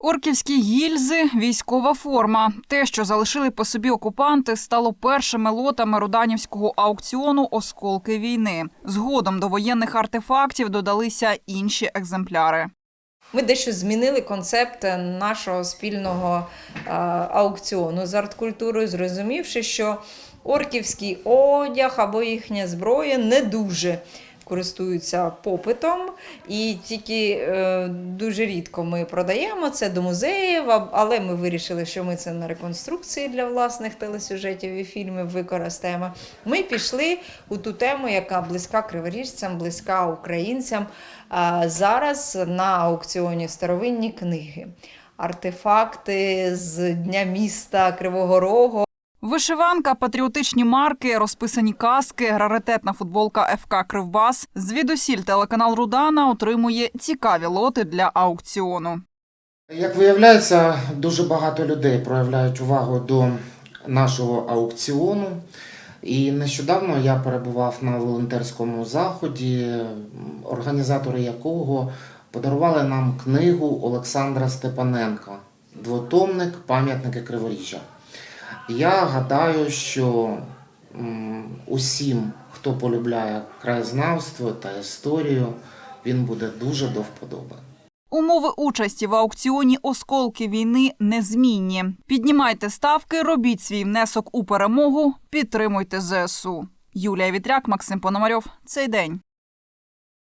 Орківські гільзи, військова форма. Те, що залишили по собі окупанти, стало першими лотами руданівського аукціону Осколки війни. Згодом до воєнних артефактів додалися інші екземпляри. Ми дещо змінили концепт нашого спільного аукціону з арткультурою, зрозумівши, що орківський одяг або їхня зброя не дуже користуються попитом, і тільки е, дуже рідко ми продаємо це до музеїв, але ми вирішили, що ми це на реконструкції для власних телесюжетів і фільмів використаємо. Ми пішли у ту тему, яка близька криворіжцям, близька українцям. А зараз на аукціоні старовинні книги, артефакти з Дня міста Кривого Рогу. Вишиванка, патріотичні марки, розписані каски, раритетна футболка ФК Кривбас. Звідусіль телеканал Рудана отримує цікаві лоти для аукціону. Як виявляється, дуже багато людей проявляють увагу до нашого аукціону. І нещодавно я перебував на волонтерському заході, організатори якого подарували нам книгу Олександра Степаненка Двотомник Пам'ятники Криворіжжя. Я гадаю, що усім, хто полюбляє краєзнавство та історію, він буде дуже до вподоби. Умови участі в аукціоні Осколки війни незмінні. Піднімайте ставки, робіть свій внесок у перемогу, підтримуйте ЗСУ. Юлія Вітряк, Максим Пономарьов. Цей день.